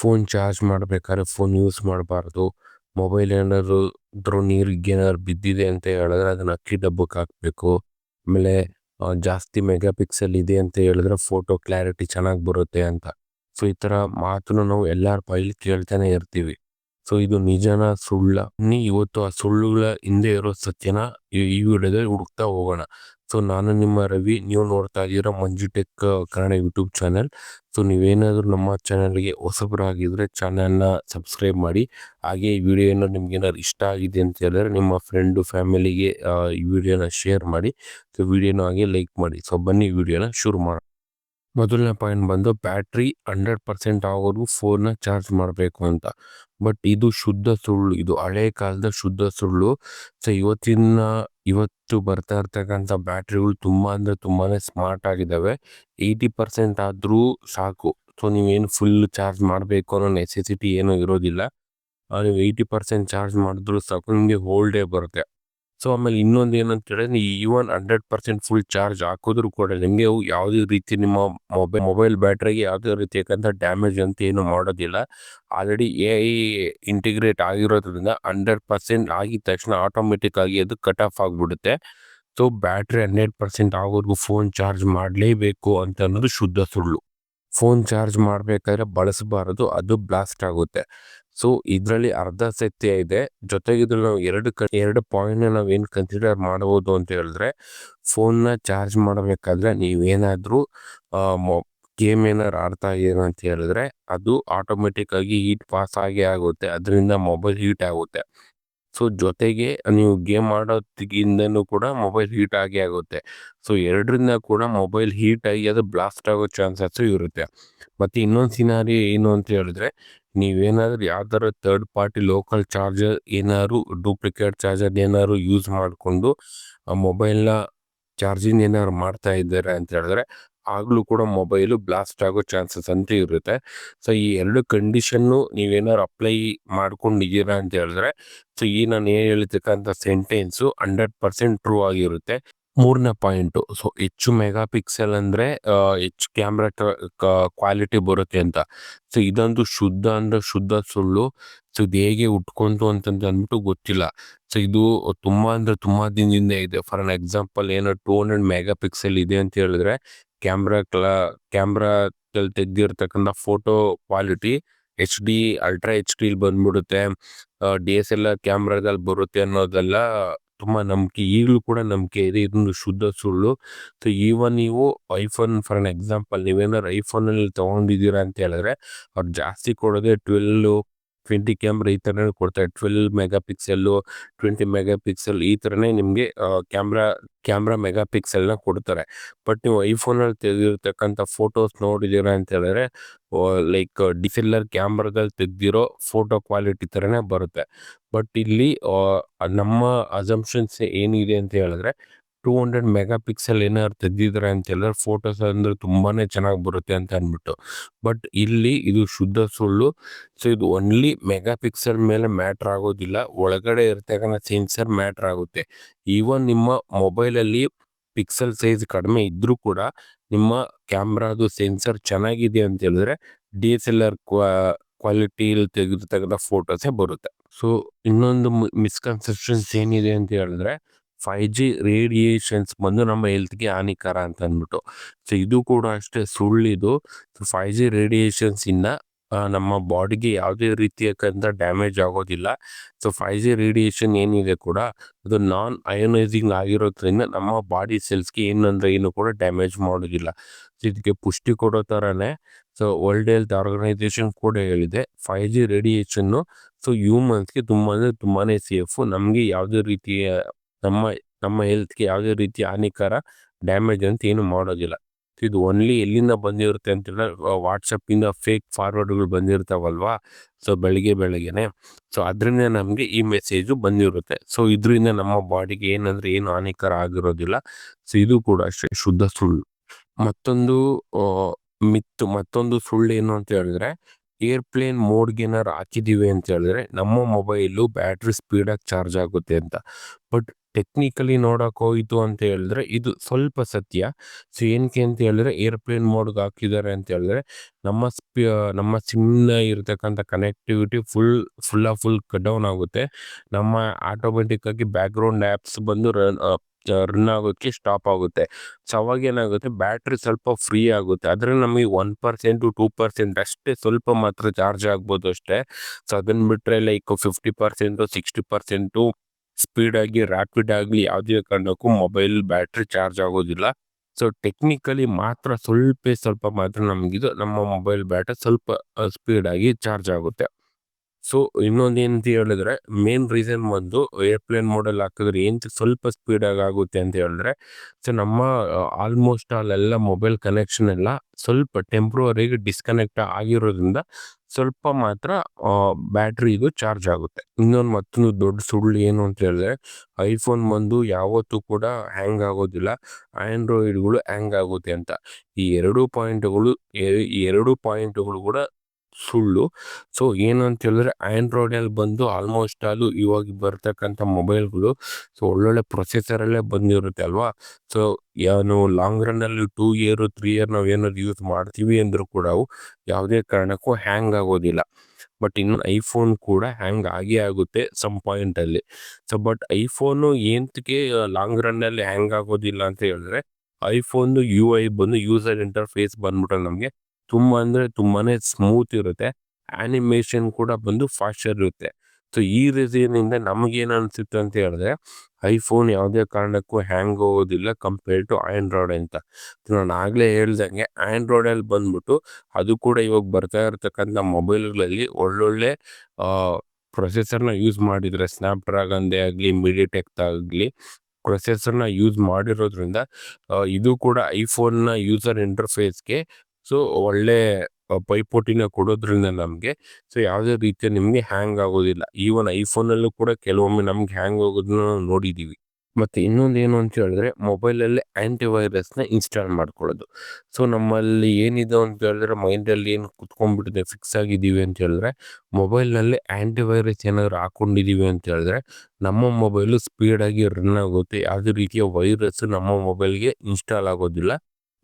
Phone charge ಮಾಡಬೇಕಾದ್ರೆ phone use ಮಾಡಬಾರ್ದು. Mobile ಏನಾದ್ರು ನೀರಿಗೆ ಏನಾದ್ರು ಬಿದ್ದಿದೆ ಅಂತ ಹೇಳಿದ್ರೆ ಅದನ್ನ ಅಕ್ಕಿ ಡಬ್ಬಕ್ಕೆ ಹಾಕ್ಬೇಕು. ಆಮೇಲೆ ಜಾಸ್ತಿ ಮೆಗಾ ಪಿಕ್ಸೆಲ್ ಇದೆ ಅಂತ ಹೇಳಿದ್ರೆ ಫೋಟೋ ಕ್ಲಾರಿಟಿ ಚೆನ್ನಾಗಿ ಬರುತ್ತೆ ಅಂತ. ಸೊ ಈ ಥರ ಮಾತನ್ನು ನಾವು ಎಲ್ಲರ ಬಾಯಲ್ಲಿ ಕೇಳ್ತಾನೆ ಇರ್ತೀವಿ. ಸೊ ಇದು ನಿಜನ ಸುಳ್ಳ? ನೀ ಇವತ್ತು ಆ ಸುಳ್ಳುಗಳ ಹಿಂದೆ ಇರೋ ಸತ್ಯನ ಈ ವಿಡಿಯೋದಲ್ಲಿ ಹುಡುಕ್ತಾ ಹೋಗೋಣ. ಸೊ ನಾನು ನಿಮ್ಮ ರವಿ, ನೀವು ನೋಡ್ತಾ ಇದ್ದೀರಾ Manju tech Kannada YouTube channel. So ನೀವೇನಾದರೂ ನಮ್ಮ ಚಾನಲ್ಗೆ ಹೊಸಬರಾಗಿದ್ದರೆ ಚಾನಲ್ನ ಸಬ್ಸ್ಕ್ರೈಬ್ ಮಾಡಿ. ಹಾಗೆ ಈ ವಿಡಿಯೋ ಏನಾದ್ರು ನಿಮ್ಗೆ ಏನಾದ್ರು ಇಷ್ಟ ಆಗಿದೆ ಅಂತ ಹೇಳಿದ್ರೆ ನಿಮ್ಮ ಫ್ರೆಂಡು, ಫ್ಯಾಮಿಲಿಗೆ ಈ ವಿಡಿಯೋನ ಶೇರ್ ಮಾಡಿ. ಸೊ ವಿಡಿಯೋನ ಹಾಗೆ ಲೈಕ್ ಮಾಡಿ. ಸೊ ಬನ್ನಿ ವಿಡಿಯೋನ ಶುರು ಮಾಡೋಣ. ಮೊದಲನೇ ಪಾಯಿಂಟ್ ಬಂದು ಬ್ಯಾಟ್ರಿ ಹಂಡ್ರೆಡ್ ಪರ್ಸೆಂಟ್ ಆಗೋದು ಫೋನ್ನ ಚಾರ್ಜ್ ಮಾಡಬೇಕು ಅಂತ. ಬಟ್ ಇದು ಶುದ್ಧ ಸುಳ್ಳು, ಇದು ಹಳೆ ಕಾಲದ ಶುದ್ಧ ಸುಳ್ಳು. ಸೊ, ಇವತ್ತಿನ, ಇವತ್ತು ಬರ್ತಾ ಇರ್ತಕ್ಕಂಥ ಬ್ಯಾಟ್ರಿಗಳು ತುಂಬ ಅಂದರೆ ತುಂಬಾ ಸ್ಮಾರ್ಟ್ ಆಗಿದ್ದಾವೆ. ಏಯ್ಟಿ ಪರ್ಸೆಂಟ್ ಆದರೂ ಸಾಕು. ಸೊ, ನೀವೇನು ಫುಲ್ ಚಾರ್ಜ್ ಮಾಡಬೇಕು ಅನ್ನೋ ನೆಸೆಸಿಟಿ ಏನೂ ಇರೋದಿಲ್ಲ. ನೀವು ಏಯ್ಟಿ ಪರ್ಸೆಂಟ್ ಚಾರ್ಜ್ ಮಾಡಿದ್ರು ಸಾಕು. ನಿಮಗೆ ಹೋಲ್ ಡೇ ಬರುತ್ತೆ. ಸೊ ಆಮೇಲೆ ಇನ್ನೊಂದು ಏನಂತ ಹೇಳಿದ್ರೆ even hundred percent full charge ಹಾಕಿದ್ರು ಕೂಡ ನಿಮಗೆ ಯಾವುದೇ ರೀತಿ ನಿಮ್ಮ ಮೊಬೈಲ್ ಮೊಬೈಲ್ ಬ್ಯಾಟ್ರಿಗೆ ಯಾವುದೇ ರೀತಿಯಾದಂಥ ಡ್ಯಾಮೇಜ್ ಅಂತ ಏನು ಮಾಡೋದಿಲ್ಲ. ಆಲ್ರೆಡಿ ಎ ಐ ಇಂಟಿಗ್ರೇಟ್ ಆಗಿರೋದ್ರಿಂದ ಹಂಡ್ರೆಡ್ ಪರ್ಸೆಂಟ್ ಆಗಿದ ತಕ್ಷಣ ಆಟೋಮೆಟಿಕ್ ಆಗಿ ಅದು ಕಟ್ ಆಫ್ ಆಗಿಬಿಡುತ್ತೆ. ಸೊ ಬ್ಯಾಟ್ರಿ ಹಂಡ್ರೆಡ್ ಪರ್ಸೆಂಟ್ ಆಗೋವರೆಗೂ ಫೋನ್ ಚಾರ್ಜ್ ಮಾಡಲೇಬೇಕು ಅಂತ ಅನ್ನೋದು ಶುದ್ಧ ಸುಳ್ಳು. ಫೋನ್ ಚಾರ್ಜ್ ಮಾಡಬೇಕಾದ್ರೆ ಬಳಸಬಾರದು, ಅದು ಬ್ಲಾಸ್ಟ್ ಆಗುತ್ತೆ. ಸೊ ಇದರಲ್ಲಿ ಅರ್ಧ ಸತ್ಯ ಇದೆ. ಜೊತೆಗೆ ಇದ್ರಲ್ಲಿ ನಾವು ಎರಡು ಕ, ಎರಡು ಪಾಯಿಂಟ್ನ ನಾವು ಏನು ಕನ್ಸಿಡರ್ ಮಾಡಬಹುದು ಅಂತ ಹೇಳಿದ್ರೆ ಫೋನ್ನ ಚಾರ್ಜ್ ಮಾಡಬೇಕಾದ್ರೆ ನೀವೇನಾದರೂ ಗೇಮ್ ಏನಾರು ಆಡ್ತಾ ಇದ್ದೀರ ಅಂತ ಹೇಳಿದ್ರೆ, ಅದು ಆಟೋಮೆಟಿಕ್ ಆಗಿ ಹೀಟ್ ಪಾಸ್ ಆಗಿ ಆಗುತ್ತೆ. ಅದರಿಂದ ಮೊಬೈಲ್ ಹೀಟ್ ಆಗುತ್ತೆ. ಸೊ ಜೊತೆಗೆ ನೀವು ಗೇಮ್ ಆಡೋದಿಂದನೂ ಕೂಡ ಮೊಬೈಲ್ ಹೀಟ್ ಆಗಿ ಆಗುತ್ತೆ. ಸೊ ಎರಡರಿಂದ ಕೂಡ ಮೊಬೈಲ್ ಹೀಟ್ ಆಗಿ ಅದು ಬ್ಲಾಸ್ಟ್ ಆಗೋ ಚಾನ್ಸಸ್ಸು ಇರುತ್ತೆ. ಮತ್ತು ಇನ್ನೊಂದು ಸಿನಾರಿ ಏನು ಅಂತ ಹೇಳಿದ್ರೆ ನೀವೇನಾದ್ರೂ ಯಾವ್ದಾರ ಥರ್ಡ್ ಪಾರ್ಟಿ ಲೋಕಲ್ ಚಾರ್ಜರ್ ಏನಾದ್ರು ಡೂಪ್ಲಿಕೇಟ್ ಚಾರ್ಜರ್ ಏನಾದ್ರು ಯೂಸ್ ಮಾಡಿಕೊಂಡು, ಆ ಮೊಬೈಲ್ನ ಚಾರ್ಜಿಂಗ್ ಏನಾದ್ರು ಮಾಡ್ತಾ ಇದ್ದಾರೆ ಅಂತ ಹೇಳಿದ್ರೆ, ಆಗಲೂ ಕೂಡ ಮೊಬೈಲು ಬ್ಲಾಸ್ಟ್ ಆಗೋ ಚಾನ್ಸಸ್ ಅಂತ ಇರುತ್ತೆ. ಸೊ ಈ ಎರಡು ಕಂಡೀಷನ್ನು ನೀವೇನಾದ್ರು ಅಪ್ಲೈ ಮಾಡ್ಕೊಂಡಿದ್ದೀರಾ ಅಂತ ಹೇಳಿದ್ರೆ ಸೊ ಈ ನಾನು ಏನು ಹೇಳ್ತಕ್ಕಂಥ ಸೆಂಟೆನ್ಸು ಹಂಡ್ರೆಡ್ ಪರ್ಸೆಂಟ್ ಟ್ರೂ ಆಗಿರುತ್ತೆ. ಮೂರನೇ ಪಾಯಿಂಟು. ಸೊ, ಹೆಚ್ಚು ಮೆಗಾ ಪಿಕ್ಸೆಲ್ ಅಂದರೆ ಹೆಚ್ಚು ಕ್ಯಾಮ್ರಾ ಕ್ವಾಲಿಟಿ ಬರುತ್ತೆ ಅಂತ. ಸೊ ಇದೊಂದು ಶುದ್ಧ ಅಂದರೆ ಶುದ್ಧ ಸುಳ್ಳು. ಸೊ, ಇದು ಹೇಗೆ ಉಟ್ಕೊಂತು ಅಂತಂದು ಅಂದ್ಬಿಟ್ಟು ಗೊತ್ತಿಲ್ಲ. ಸೊ, ಇದು ತುಂಬ ಅಂದರೆ ತುಂಬ ದಿನದಿಂದ ಇದೆ. ಫಾರ್ ಅನ್ ಎಕ್ಸಾಂಪಲ್, ಏನೋ ಟೂ ಹಂಡ್ರೆಡ್ ಮೆಗಾ ಪಿಕ್ಸೆಲ್ ಇದೆ ಅಂತ ಹೇಳಿದ್ರೆ, ಕ್ಯಾಮ್ರಾ ಕ್ಲಾ camera ತೆಗ್ದಿರ್ತಕ್ಕಂಥ photo quality H D, ultra H ಡಿಲಿ ಬಂದ್ಬಿಡುತ್ತೆ. ಡಿ ಎಸ್ ಎಲ್ ಆರ್ ಕ್ಯಾಮ್ರಾದಲ್ಲಿ ಬರುತ್ತೆ ಅನ್ನೋದೆಲ್ಲ ತುಂಬಾ ನಂಬಿಕೆ, ಈಗಲೂ ಕೂಡ ನಂಬಿಕೆ ಇದೆ. ಇದೊಂದು ಶುದ್ಧ ಸುಳ್ಳು. ಸೊ ಈವನ್ ನೀವು ಐಫೋನ್ ಫಾರ್ ಅನ್ ಎಕ್ಸಾಂಪಲ್ ನೀವೇನಾದ್ರು ಐಫೋನಲ್ಲಿ ತೊಗೊಂಡಿದ್ದೀರಾ ಅಂತ ಹೇಳಿದ್ರೆ, ಅವ್ರು ಜಾಸ್ತಿ ಕೊಡೋದೇ ಟ್ವೆಲ್ಲು ಟ್ವೆಂಟಿ ಕ್ಯಾಮ್ರಾ ಈ ಥರನೇ ಕೊಡ್ತಾರೆ twelve mega pixel twenty mega pixel ಈ ಥರನೇ ನಿಮಗೆ ಕ್ಯಾಮ್ರಾ ಕ್ಯಾಮ್ರಾ ಮೆಗಾ ಪಿಕ್ಸೆಲ್ನ ಕೊಡ್ತಾರೆ. ಬಟ್ ನೀವು ಐಫೋನಲ್ಲಿ ತೆಗೆದಿರ್ತಕ್ಕಂಥ ಫೋಟೋಸ್ ನೋಡಿದ್ದೀರಾ ಅಂತ ಹೇಳಿದ್ರೆ ಲೈಕ್ ಡಿಸೆಲ್ಲರ್ ಕ್ಯಾಮ್ರಾದಲ್ಲಿ ತೆಗೆದಿರೋ ಫೋಟೋ ಕ್ವಾಲಿಟಿ ಥರನೇ ಬರುತ್ತೆ. ಬಟ್ ಇಲ್ಲಿ ನಮ್ಮ ಅಸಂಪ್ಷನ್ಸ್ ಏನಿದೆ ಅಂತ ಹೇಳಿದ್ರೆ ಟೂ ಹಂಡ್ರೆಡ್ ಮೆಗಾ ಪಿಕ್ಸೆಲ್ ಏನಾದ್ರು ಅಂತ ಹೇಳಿದ್ರೆ ಫೋಟೋಸ್ ಅಂದರೆ ತುಂಬಾ ಚೆನ್ನಾಗಿ ಬರುತ್ತೆ ಅಂತ ಅಂದ್ಬಿಟ್ಟು ಬಟ್ ಇಲ್ಲಿ ಇದು ಶುದ್ಧ ಸುಳ್ಳು. ಸೊ, ಇದು ಓನ್ಲಿ ಮೆಗಾ ಪಿಕ್ಸೆಲ್ ಮೇಲೆ ಮ್ಯಾಟ್ರ್ ಆಗೋದಿಲ್ಲ. ಒಳಗಡೆ ಇರ್ತಕ್ಕಂಥ ಸೆನ್ಸರ್ ಮ್ಯಾಟ್ರ್ ಆಗುತ್ತೆ. ಈವನ್ ನಿಮ್ಮ ಮೊಬೈಲಲ್ಲಿ ಪಿಕ್ಸೆಲ್ ಸೈಜ್ ಕಡಿಮೆ ಇದ್ದರೂ ಕೂಡ ನಿಮ್ಮ ಕ್ಯಾಮ್ರಾದು ಸೆನ್ಸರ್ ಚೆನ್ನಾಗಿದೆ ಅಂತ ಹೇಳಿದ್ರೆ ಡಿ ಎಸ್ ಎಲ್ ಆರ್ ಕ್ವಾಲಿಟಿಯಲ್ಲಿ ತೆಗೆದಿರ್ತಕ್ಕಂಥ ಫೋಟೋಸೇ ಬರುತ್ತೆ. ಸೊ, ಇನ್ನೊಂದು ಮಿಸ್ಕನ್ಸೆಪ್ಷನ್ಸ್ ಏನಿದೆ ಅಂತ ಹೇಳಿದ್ರೆ ಫೈವ್ ಜಿ ರೇಡಿಯೇಷನ್ಸ್ ಬಂದು ನಮ್ಮ ಹೆಲ್ತ್ಗೆ ಹಾನಿಕರ ಅಂತ ಅಂದ್ಬಿಟ್ಟು. ಸೊ ಇದು ಕೂಡ ಅಷ್ಟೇ ಸುಳ್ಳಿದು. ಫೈ ಜಿ ರೇಡಿಯೇಷನ್ಸಿಂದ ನಮ್ಮ ಬಾಡಿಗೆ ಯಾವುದೇ ರೀತಿಯಕ್ಕಂಥ ಡ್ಯಾಮೇಜ್ ಆಗೋದಿಲ್ಲ. ಸೊ ಫೈ ಜಿ ರೇಡಿಯೇಷನ್ ಏನಿದೆ ಕೂಡ, ಅದು ನಾನ್ ಅಯೋನೈಸಿಂಗ್ ಆಗಿರೋದ್ರಿಂದ ನಮ್ಮ ಬಾಡಿ ಸೆಲ್ಸ್ಗೆ ಏನಂದ್ರೆ ಏನು ಕೂಡ ಡ್ಯಾಮೇಜ್ ಮಾಡೋದಿಲ್ಲ. ಸೊ ಇದಕ್ಕೆ ಪುಷ್ಟಿ ಕೊಡೋ ಥರನೇ ಸೊ ವರ್ಲ್ಡ್ ಹೆಲ್ತ್ ಆರ್ಗನೈಸೇಷನ್ ಕೂಡ ಹೇಳಿದೆ ಫೈ ಜಿ ರೇಡಿಯೇಷನ್ನು ಸೊ ಹ್ಯೂಮನ್ಸ್ಗೆ ತುಂಬ ಅಂದರೆ ತುಂಬಾ ಸೇಫು ನಮಗೆ ಯಾವುದೇ ರೀತಿಯ ನಮ್ಮ ನಮ್ಮ ಹೆಲ್ತ್ಗೆ ಯಾವುದೇ ರೀತಿ ಹಾನಿಕರ, ಡ್ಯಾಮೇಜ್ ಅಂತ ಏನು ಮಾಡೋದಿಲ್ಲ. ಇದು ಓನ್ಲಿ ಎಲ್ಲಿಂದ ಬಂದಿರುತ್ತೆ ಅಂತ ವಾಟ್ಸಪ್ಪಿಂದ ಫೇಕ್ ಫಾರ್ವರ್ಡ್ಗಳು ಬಂದಿರ್ತಾವಲ್ವಾ? ಸೊ ಬೆಳಗ್ಗೆ ಬೆಳಗ್ಗೆನೆ. ಸೊ ಅದರಿಂದ ನಮಗೆ ಈ ಮೆಸೇಜು ಬಂದಿರುತ್ತೆ. ಸೊ ಇದರಿಂದ ನಮ್ಮ ಬಾಡಿಗೆ ಏನಂದ್ರೆ ಏನು ಹಾನಿಕರ ಆಗಿರೋದಿಲ್ಲ. ಸೊ ಇದು ಕೂಡ ಅಷ್ಟೇ, ಶುದ್ಧ ಸುಳ್ಳು. ಮತ್ತೊಂದು ಮಿತ್ತು, ಮತ್ತೊಂದು ಸುಳ್ಳು ಏನು ಅಂತ ಹೇಳಿದ್ರೆ ಏರ್ಪ್ಲೇನ್ ಮೋಡ್ಗೆ ಏನಾರು ಹಾಕಿದ್ದೀವಿ ಅಂತ ಹೇಳಿದ್ರೆ, ನಮ್ಮ ಮೊಬೈಲು ಬ್ಯಾಟ್ರಿ ಸ್ಪೀಡಾಗಿ ಚಾರ್ಜ್ ಆಗುತ್ತೆ ಅಂತ. ಬಟ್ ಟೆಕ್ನಿಕಲಿ ನೋಡೋಕೆ ಹೋಯಿತು ಅಂತ ಹೇಳಿದ್ರೆ, ಇದು ಸ್ವಲ್ಪ ಸತ್ಯ. ಸೊ ಏನಕ್ಕೆ ಅಂತ ಹೇಳಿದ್ರೆ ಏರ್ಪ್ಲೇನ್ ಮೋಡ್ಗೆ ಹಾಕಿದ್ದಾರೆ ಅಂತ ಹೇಳಿದ್ರೆ, ನಮ್ಮ ಸ್ಪಿ, ನಮ್ಮ ಸಿಮ್ನ ಇರತಕ್ಕಂಥ connectivity full full off full cut down ಆಗುತ್ತೆ. ನಮ್ಮ ಆಟೋಮೆಟಿಕ್ಕಾಗಿ ಬ್ಯಾಕ್ ಗ್ರೌಂಡ್ ಆ್ಯಪ್ಸ್ ಬಂದು ರನ್ ರನ್ ಆಗೋಕ್ಕೆ ಸ್ಟಾಪ್ ಆಗುತ್ತೆ. ಸೊ ಅವಾಗ ಏನಾಗುತ್ತೆ ಬ್ಯಾಟ್ರಿ ಸ್ವಲ್ಪ ಫ್ರೀ ಆಗುತ್ತೆ. ಆದರೆ ನಮಗೆ ಒನ್ ಪರ್ಸೆಂಟು ಟೂ ಪರ್ಸೆಂಟ್ ಅಷ್ಟೇ ಸ್ವಲ್ಪ ಮಾತ್ರ ಚಾರ್ಜ್ ಆಗ್ಬೋದು ಅಷ್ಟೇ. ಸೊ ಅದನ್ನು ಬಿಟ್ಟರೆ like fifty percent sixty percent ಸ್ಪೀಡಾಗಿ ರ್ಯಾಪಿಡ್ ಆಗಲಿ ಯಾವುದೇ ಕಾರಣಕ್ಕೂ ಮೊಬೈಲ್ ಬ್ಯಾಟ್ರಿ ಚಾರ್ಜ್ ಆಗೋದಿಲ್ಲ. ಸೊ ಟೆಕ್ನಿಕಲಿ ಮಾತ್ರ ಸ್ವಲ್ಪ ಸ್ವಲ್ಪ ಮಾತ್ರ ನಮಗಿದು. ನಮ್ಮ ಮೊಬೈಲ್ ಬ್ಯಾಟ್ರಿ ಸ್ವಲ್ಪ ಸ್ಪೀಡಾಗಿ ಚಾರ್ಜ್ ಆಗುತ್ತೆ. ಸೊ, ಇನ್ನೊಂದು ಏನಂತ ಹೇಳಿದ್ರೆ, ಮೇನ್ ರೀಸನ್ ಒಂದು ಏರ್ಪ್ಲೇನ್ ಮೋಡಲ್ ಹಾಕಿದ್ರೆ ಏನು ಸ್ವಲ್ಪ ಸ್ಪೀಡಾಗಿ ಆಗುತ್ತೆ ಅಂತ ಹೇಳಿದ್ರೆ, ಸೊ, ನಮ್ಮ ಆಲ್ಮೋಸ್ಟ್ ಅಲ್ಲೆಲ್ಲ ಮೊಬೈಲ್ ಕನೆಕ್ಷನ್ ಎಲ್ಲ ಸ್ವಲ್ಪ ಟೆಂಪ್ರವರಿಗೆ ಡಿಸ್ಕನೆಕ್ಟ್ ಆಗಿರೋದ್ರಿಂದ ಸ್ವಲ್ಪ ಮಾತ್ರ ಬ್ಯಾಟ್ರಿ ಚಾರ್ಜ್ ಆಗುತ್ತೆ. ಇನ್ನೊಂದು ಮತ್ತೊಂದು ದೊಡ್ಡ ಸುಳ್ಳು ಏನು ಅಂತ ಹೇಳಿದ್ರೆ, ಐಫೋನ್ ಬಂದು ಯಾವತ್ತೂ ಕೂಡ ಹ್ಯಾಂಗ್ ಆಗೋದಿಲ್ಲ ಆ್ಯಂಡ್ರಾಯ್ಡ್ಗಳು ಹ್ಯಾಂಗ್ ಆಗುತ್ತೆ ಅಂತ. ಈ ಎರಡು ಪಾಯಿಂಟ್ಗಳು ಎರಡು ಪಾಯಿಂಟ್ಗಳು ಕೂಡ ಸುಳ್ಳು. ಸೊ ಏನು ಅಂತ ಹೇಳಿದ್ರೆ ಆಂಡ್ರಾಯ್ಡಲ್ಲಿ ಬಂದು ಆಲ್ಮೋಸ್ಟ್ ಆಲು ಇವಾಗ ಬರ್ತಕ್ಕಂಥ ಮೊಬೈಲ್ಗಳು ಸೊ ಒಳ್ಳೊಳ್ಳೆ ಪ್ರೊಸೆಸರಲ್ಲೇ ಬಂದಿರುತ್ತೆ ಅಲ್ವಾ? ಸೊ ಏನು ಲಾಂಗ್ ರನ್ನಲ್ಲಿ ಟೂ ಇಯರ್ ತ್ರೀ ಇಯರ್ ನಾವು ಏನಾದ್ರು ಯೂಸ್ ಮಾಡ್ತೀವಿ ಅಂದರೂ ಕೂಡ ಅವು ಯಾವುದೇ ಕಾರಣಕ್ಕೂ ಹ್ಯಾಂಗ್ ಆಗೋದಿಲ್ಲ. ಬಟ್ ಇನ್ನು ಐಫೋನ್ ಕೂಡ ಹ್ಯಾಂಗ್ ಆಗೇ ಆಗುತ್ತೆ ಸಮ್ ಪಾಯಿಂಟಲ್ಲಿ ಸೊ ಬಟ್ ಐಫೋನು ಏನಕ್ಕೆ ಲಾಂಗ್ ರನ್ನಲ್ಲಿ ಹ್ಯಾಂಗ್ ಆಗೋದಿಲ್ಲ ಅಂತ ಹೇಳಿದ್ರೆ ಐಫೋನ್ ಯು ಐ ಬಂದು ಯೂಸರ್ ಇಂಟರ್ಫೇಸ್ ಬಂದ್ಬಿಟ್ಟು ನಮಗೆ ತುಂಬ ಅಂದರೆ ತುಂಬಾ ಸ್ಮೂತ್ ಇರುತ್ತೆ. ಆ್ಯನಿಮೇಷನ್ ಕೂಡ ಬಂದು ಫಾಸ್ಟರ್ ಇರುತ್ತೆ. ಸೊ, ಈ ರೀತಿಯಿಂದ ನಮಗೇನು ಅನಿಸುತ್ತೆ ಅಂತ ಹೇಳಿದ್ರೆ, ಐಫೋನ್ ಯಾವುದೇ ಕಾರಣಕ್ಕೂ ಹ್ಯಾಂಗ್ ಹೋಗೋದಿಲ್ಲ ಕಂಪೇರ್ ಟು ಆ್ಯಂಡ್ರಾಯ್ಡ್ ಅಂತ. ನಾನು ಆಗಲೇ ಹೇಳ್ದಂಗೆ ಆ್ಯಂಡ್ರಾಯ್ಡಲ್ಲಿ ಬಂದ್ಬಿಟ್ಟು ಅದು ಕೂಡ ಇವಾಗ ಬರ್ತಾ ಇರತಕ್ಕಂಥ ಮೊಬೈಲ್ಗಳಲ್ಲಿ ಒಳ್ಳೊಳ್ಳೆ ಪ್ರೊಸೆಸರ್ನ ಯೂಸ್ ಮಾಡಿದರೆ ಸ್ನ್ಯಾಪ್ ಡ್ರಾಗನ್ದೇ ಆಗಲಿ ಮೀಡಿಯಟೆಕ್ ಆಗಲಿ ಪ್ರೊಸೆಸರ್ನ ಯೂಸ್ ಮಾಡಿರೋದ್ರಿಂದ ಇದು ಕೂಡ ಐಫೋನ್ನ ಯೂಸರ್ ಇಂಟರ್ಫೇಸ್ಗೆ ಸೊ, ಒಳ್ಳೆ ಪೈಪೋಟಿನ ಕೊಡೋದ್ರಿಂದ ನಮಗೆ. ಸೊ, ಯಾವುದೇ ರೀತಿಯ ನಿಮಗೆ ಹ್ಯಾಂಗ್ ಆಗೋದಿಲ್ಲ. ಈವನ್ ಐಫೋನಲ್ಲೂ ಕೂಡ ಕೆಲವೊಮ್ಮೆ ನಮ್ಗೆ ಹ್ಯಾಂಗ್ ಆಗೋದನ್ನ ನಾವು ನೋಡಿದ್ದೀವಿ ಮತ್ತು ಇನ್ನೊಂದು ಏನು ಅಂತ ಹೇಳಿದ್ರೆ, ಮೊಬೈಲಲ್ಲಿ ಆ್ಯಂಟಿವೈರಸ್ನ ಇನ್ಸ್ಟಾಲ್ ಮಾಡ್ಕೊಳ್ಳೋದು. ಸೊ, ನಮ್ಮಲ್ಲಿ ಏನಿದೆ ಅಂತ ಹೇಳಿದ್ರೆ, ಮೈಂಡಲ್ಲಿ ಏನು ಕುತ್ಕೊಂಡ್ಬಿಟ್ಟಿದೆ, ಫಿಕ್ಸ್ ಆಗಿದ್ದೀವಿ ಅಂತ ಹೇಳಿದ್ರೆ, ಮೊಬೈಲ್ನಲ್ಲಿ ಆ್ಯಂಟಿವೈರಸ್ ಏನಾದರೂ ಹಾಕ್ಕೊಂಡಿದ್ದೀವಿ ಅಂತ ಹೇಳಿದ್ರೆ, ನಮ್ಮ ಮೊಬೈಲು ಸ್ಪೀಡಾಗಿ ರನ್ ಆಗುತ್ತೆ. ಯಾವುದೇ ರೀತಿಯ ವೈರಸ್ ನಮ್ಮ ಮೊಬೈಲ್ಗೆ ಇನ್ಸ್ಟಾಲ್ ಆಗೋದಿಲ್ಲ.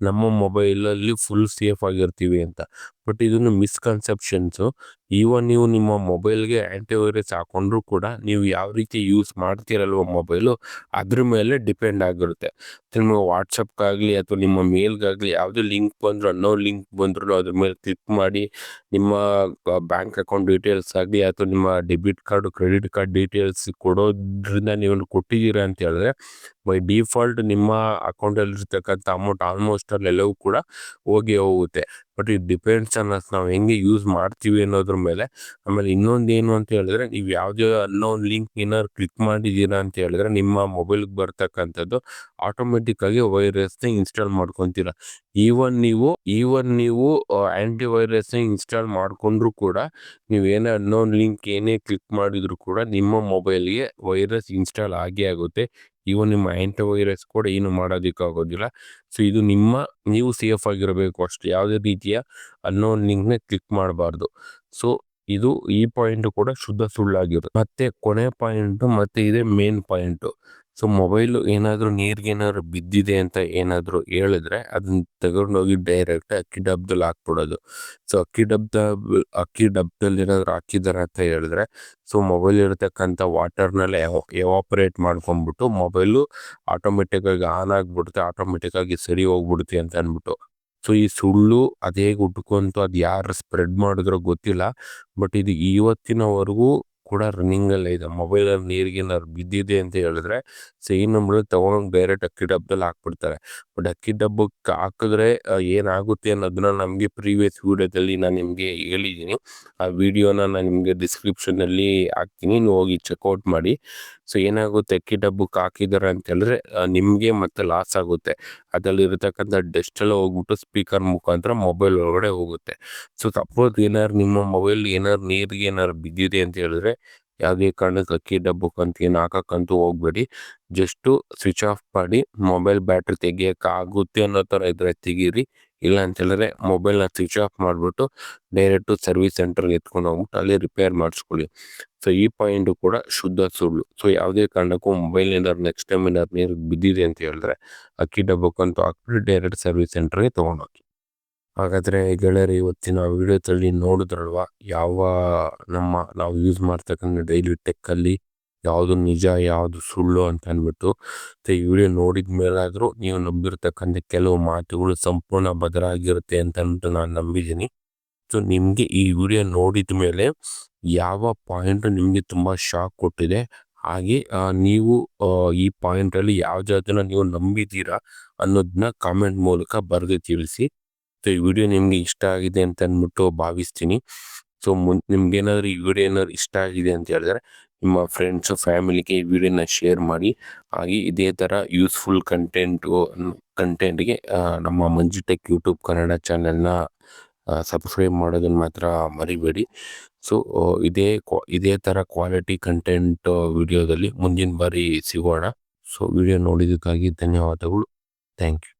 ನಮ್ಮ ಮೊಬೈಲಲ್ಲಿ ಫುಲ್ ಸೇಫ್ ಆಗಿರ್ತೀವಿ ಅಂತ. ಬಟ್ ಇದನ್ನು ಮಿಸ್ಕನ್ಸೆಪ್ಷನ್ಸು. ಈವನ್ ನೀವು ನಿಮ್ಮ ಮೊಬೈಲ್ಗೆ ಆ್ಯಂಟಿವೈರಸ್ ಹಾಕೊಂಡ್ರೂ ಕೂಡ ನೀವು ಯಾವ ರೀತಿ ಯೂಸ್ ಮಾಡ್ತೀರಲ್ವ ಮೊಬೈಲು, ಅದ್ರ ಮೇಲೆ ಡಿಪೆಂಡ್ ಆಗಿರುತ್ತೆ. ನಿಮ್ಮ ವಾಟ್ಸಪ್ಗಾಗಲಿ ಅಥವಾ ನಿಮ್ಮ ಮೇಲ್ಗಾಗಲಿ ಯಾವುದೇ ಲಿಂಕ್ ಬಂದರೂ, ಅನ್ನೋ ಲಿಂಕ್ ಬಂದರೂ ಅದ್ರ ಮೇಲೆ ಕ್ಲಿಕ್ ಮಾಡಿ, ನಿಮ್ಮ ಬ್ಯಾಂಕ್ ಅಕೌಂಟ್ ಡೀಟೇಲ್ಸ್ ಆಗಲಿ ಅಥವಾ ನಿಮ್ಮ debit card, credit card details ಕೊಡೋದ್ರಿಂದ ನೀವು ಕೊಟ್ಟಿದ್ದೀರಾ ಅಂತ ಹೇಳಿದ್ರೆ, ಬೈ ಡಿಫಾಲ್ಟ್ ನಿಮ್ಮ ಅಕೌಂಟಲ್ಲಿರ್ತಕ್ಕಂಥ ಅಮೌಂಟ್ ಆಲ್ಮೋಸ್ಟ್ ಅಲ್ಲೆಲ್ಲವೂ ಕೂಡ ಹೋಗಿ ಹೋಗುತ್ತೆ. ಬಟ್ ಇಟ್ ಡಿಪೆಂಡ್ಸ್ ಅಸ್ ನಾವು ಹೆಂಗೆ ಯೂಸ್ ಮಾಡ್ತೀವಿ ಅನ್ನೋದ್ರ ಮೇಲೆ. ಆಮೇಲೆ ಇನ್ನೊಂದು ಏನು ಅಂತ ಹೇಳಿದ್ರೆ, ನೀವು ಯಾವುದೇ ಅನ್ನೋನ್ ಲಿಂಕ್ ಏನಾದ್ರು ಕ್ಲಿಕ್ ಮಾಡಿದ್ದೀರಾ ಅಂತ ಹೇಳಿದ್ರೆ, ನಿಮ್ಮ ಮೊಬೈಲ್ಗೆ ಬರ್ತಕ್ಕಂಥದ್ದು ಆಟೋಮೆಟಿಕ್ ಆಗಿ ವೈರಸ್ನ ಇನ್ಸ್ಟಾಲ್ ಮಾಡ್ಕೊತೀರ. ಈವನ್ ನೀವು ಈವನ್ ನೀವು ಆ್ಯಂಟಿ ವೈರಸ್ನ ಇನ್ಸ್ಟಾಲ್ ಮಾಡಿಕೊಂಡ್ರು ಕೂಡ ನೀವೇನೇ ಅನ್ನೋನ್ ಲಿಂಕ್ ಏನೇ ಕ್ಲಿಕ್ ಮಾಡಿದ್ರು ಕೂಡ ನಿಮ್ಮ ಮೊಬೈಲ್ಗೆ ವೈರಸ್ ಇನ್ಸ್ಟಾಲ್ ಆಗೇ ಆಗುತ್ತೆ. ಇವನ್ ನಿಮ್ಮ ಆ್ಯಂಟಿ ವೈರಸ್ ಕೂಡ ಏನು ಮಾಡೋದಕ್ಕಾಗೋದಿಲ್ಲ ಸೊ, ಇದು ನಿಮ್ಮ, ನೀವು ಸೇಫ್ ಆಗಿರಬೇಕು ಅಷ್ಟೇ. ಯಾವುದೇ ರೀತಿಯ ಅನ್ನೋ ಲಿಂಕ್ನ ಕ್ಲಿಕ್ ಮಾಡಬಾರ್ದು. ಸೊ, ಇದು ಈ ಪಾಯಿಂಟ್ ಕೂಡ ಶುದ್ಧ ಸುಳ್ಳಾಗಿರುತ್ತೆ ಮತ್ತೆ ಕೊನೆ ಪಾಯಿಂಟು ಮತ್ತೆ ಇದೆ ಮೇನ್ ಪಾಯಿಂಟು ಸೊ ಮೊಬೈಲು ಏನಾದರೂ ನೀರಿಗೆ ಏನಾದ್ರು ಬಿದ್ದಿದೆ ಅಂತ ಏನಾದರೂ ಹೇಳಿದ್ರೆ ಅದನ್ನ ತಗೊಂಡೋಗಿ ಡೈರೆಕ್ಟ್ ಅಕ್ಕಿ ಡಬ್ದಲ್ಲಿ ಹಾಕ್ಬಿಡೋದು. ಸೊ ಅಕ್ಕಿ ಡಬ್ದ, ಅಕ್ಕಿ ಡಬ್ದಲ್ಲಿ ಏನಾದರೂ ಹಾಕಿದ್ದಾರೆ ಅಂತ ಹೇಳಿದ್ರೆ, ಸೊ ಮೊಬೈಲ್ ಇರತಕ್ಕಂಥ ವಾಟರ್ನಲ್ಲೇ ಎವಾಪರೇಟ್ ಮಾಡ್ಕೊಂಡ್ಬಿಟ್ಟು ಮೊಬೈಲು ಆಟೋಮೆಟಿಕ್ಕಾಗಿ ಆನ್ ಆಗಿಬಿಡುತ್ತೆ, ಆಟೋಮೆಟಿಕ್ಕಾಗಿ ಸರಿ ಹೋಗ್ಬಿಡುತ್ತೆ ಅಂತ ಅಂದ್ಬಿಟ್ಟು. ಸೊ ಈ ಸುಳ್ಳು ಅದೇ ಹುಟ್ಕೊಂತು ಅದು ಯಾರು ಸ್ಪ್ರೆಡ್ ಮಾಡಿದ್ರೋ ಗೊತ್ತಿಲ್ಲ, ಬಟ್ ಇದು ಇವತ್ತಿನವರೆಗೂ ಕೂಡ ರನ್ನಿಂಗಲ್ಲೇ ಇದೆ. ಮೊಬೈಲಲ್ಲಿ ನೀರಿಗೆ ಏನಾದ್ರು ಬಿದ್ದಿದೆ ಅಂತ ಹೇಳಿದ್ರೆ ಸೊ ಈ ನಂಬರ್ ತೊಗೊಂಡು ಡೈರೆಕ್ಟ್ ಅಕ್ಕಿ ಡಬ್ಬದಲ್ಲಿ ಹಾಕ್ಬಿಡ್ತಾರೆ. ಬಟ್ ಅಕ್ಕಿ ಡಬ್ಬಕ್ಕೆ ಹಾಕಿದ್ರೆ ಏನಾಗುತ್ತೆ ಅನ್ನೋದನ್ನ ನಮಗೆ ಪ್ರೀವಿಯಸ್ ವೀಡಿಯೋದಲ್ಲಿ ನಾನು ನಿಮಗೆ ಹೇಳಿದ್ದೀನಿ. ಆ ವಿಡಿಯೋನ ನಾನು ನಿಮಗೆ ಡಿಸ್ಕ್ರಿಪ್ಷನಲ್ಲಿ ಹಾಕ್ತೀನಿ. ನೀವು ಹೋಗಿ ಚೆಕ್ಔಟ್ ಮಾಡಿ. ಸೊ, ಏನಾಗುತ್ತೆ? ಅಕ್ಕಿ ಡಬ್ಬಕ್ಕೆ ಹಾಕಿದ್ದಾರೆ ಅಂತ ಹೇಳಿದ್ರೆ ನಿಮಗೆ ಮತ್ತೆ ಲಾಸ್ ಆಗುತ್ತೆ. ಅದರಲ್ಲಿರ್ತಕ್ಕಂಥ ಡಸ್ಟ್ ಎಲ್ಲ ಹೋಗ್ಬಿಟ್ಟು ಸ್ಪೀಕರ್ ಮುಖಾಂತರ ಮೊಬೈಲ್ ಒಳಗಡೆ ಹೋಗುತ್ತೆ. ಸೊ ಸಪೋಸ್ ಏನಾದ್ರು ನಿಮ್ಮ ಮೊಬೈಲ್ ಏನಾದ್ರು ನೀರಿಗೆ ಏನಾದ್ರು ಬಿದ್ದಿದೆ ಅಂತ ಹೇಳಿದ್ರೆ, ಯಾವುದೇ ಕಾರಣಕ್ಕೆ ಅಕ್ಕಿ ಡಬ್ಬಕ್ಕಂತ ಏನು ಹಾಕಕ್ಕಂತೂ ಹೋಗ್ಬೇಡಿ. ಜಸ್ಟು ಸ್ವಿಚ್ ಆಫ್ ಮಾಡಿ ಮೊಬೈಲ್ ಬ್ಯಾಟ್ರಿ ತೆಗಿಯೋಕ್ಕಾಗುತ್ತೆ ಅನ್ನೋ ಥರ ಇದ್ರೆ ತೆಗೀರಿ. ಇಲ್ಲ ಅಂತ ಹೇಳಿದ್ರೆ ಮೊಬೈಲ್ನ ಸ್ವಿಚ್ ಆಫ್ ಮಾಡಿಬಿಟ್ಟು ಡೈರೆಕ್ಟು ಸರ್ವಿಸ್ ಸೆಂಟರ್ಗೆ ಎತ್ಕೊಂಡು ಹೋಗ್ಬಿಟ್ಟು ಅಲ್ಲಿ ರಿಪೇರ್ ಮಾಡಿಸ್ಕೊಳ್ಳಿ. ಸೊ ಈ ಪಾಯಿಂಟು ಕೂಡ ಶುದ್ಧ ಸುಳ್ಳು. ಸೊ ಯಾವುದೇ ಕಾರಣಕ್ಕೂ ಮೊಬೈಲ್ ಏನಾದ್ರು ನೆಕ್ಸ್ಟ್ ಟೈಮ್ ಏನಾದ್ರು ನೀರು ಬಿದ್ದಿದೆ ಅಂತ ಹೇಳಿದ್ರೆ ಅಕ್ಕಿ ಡಬ್ಬಕ್ಕಂತೂ ಹಾಕ್ಬಿಟ್ಟು ಡೈರೆಕ್ಟ್ ಸರ್ವಿಸ್ ಸೆಂಟ್ರಿಗೆ ತೊಗೊಂಡೋಗಿ. ಹಾಗಾದರೆ ಗೆಳೆಯರು, ಇವತ್ತಿನ ವಿಡಿಯೋದಲ್ಲಿ ನೋಡಿದ್ರಲ್ವ? ಯಾವ ನಮ್ಮ ನಾವು ಯೂಸ್ ಮಾಡ್ತಕ್ಕಂಥ ಡೈಲಿ ಟೆಕ್ಕಲ್ಲಿ ಯಾವುದು ನಿಜ, ಯಾವುದು ಸುಳ್ಳು ಅಂತ ಅಂದ್ಬಿಟ್ಟು, ಮತ್ತು ಈ ವಿಡಿಯೋ ನೋಡಿದ ಮೇಲಾದರೂ ನೀವು ನಂಬಿರ್ತಕ್ಕಂಥ ಕೆಲವು ಮಾತುಗಳು ಸಂಪೂರ್ಣ ಬದಲಾಗಿರುತ್ತೆ ಅಂತ ಅಂದ್ಬಿಟ್ಟು ನಾನು ನಂಬಿದ್ದೀನಿ. ಸೊ ನಿಮಗೆ ಈ ವಿಡಿಯೋ ನೋಡಿದ ಮೇಲೆ ಯಾವ ಪಾಯಿಂಟ್ ನಿಮಗೆ ತುಂಬ ಶಾಕ್ ಕೊಟ್ಟಿದೆ, ಹಾಗೆ ನೀವು ಈ ಪಾಯಿಂಟಲ್ಲಿ ಯಾವ ಜಾತಿನ ನೀವು ನಂಬಿದ್ದೀರಾ ಅನ್ನೋದನ್ನ ಕಾಮೆಂಟ್ ಮೂಲಕ ಬರೆದು ತಿಳಿಸಿ. ಸೊ ಈ ವಿಡಿಯೋ ನಿಮಗೆ ಇಷ್ಟ ಆಗಿದೆ ಅಂತ ಅಂದ್ಬಿಟ್ಟು ಭಾವಿಸ್ತೀನಿ. ಸೊ ಮುನ್ ನಿಮ್ಗೇನಾದ್ರೂ ಈ ವಿಡಿಯೋ ಏನಾದ್ರು ಇಷ್ಟ ಆಗಿದೆ ಅಂತ ಹೇಳಿದ್ರೆ, ನಿಮ್ಮ ಫ್ರೆಂಡ್ಸು ಫ್ಯಾಮಿಲಿಗೆ ಈ ವಿಡಿಯೋನ ಶೇರ್ ಮಾಡಿ. ಹಾಗೆ ಇದೇ ಥರ ಯೂಸ್ಫುಲ್ ಕಂಟೆಂಟು ಕಂಟೆಂಟ್ಗೆ ನಮ್ಮ ಮಂಜು ಟೆಕ್ ಯೂಟ್ಯೂಬ್ ಕನ್ನಡ ಚಾನೆಲ್ನ ಸಬ್ಸ್ಕ್ರೈಬ್ ಮಾಡೋದನ್ನು ಮಾತ್ರ ಮರಿಬೇಡಿ. ಸೊ ಇದೇ ಇದೇ ಥರ ಕ್ವಾಲಿಟಿ ಕಂಟೆಂಟ್ ವಿಡಿಯೋದಲ್ಲಿ ಮುಂದಿನ ಬಾರಿ ಸಿಗೋಣ. ಸೊ ವಿಡಿಯೋ ನೋಡಿದ್ದಕ್ಕಾಗಿ ಧನ್ಯವಾದಗಳು. Thank you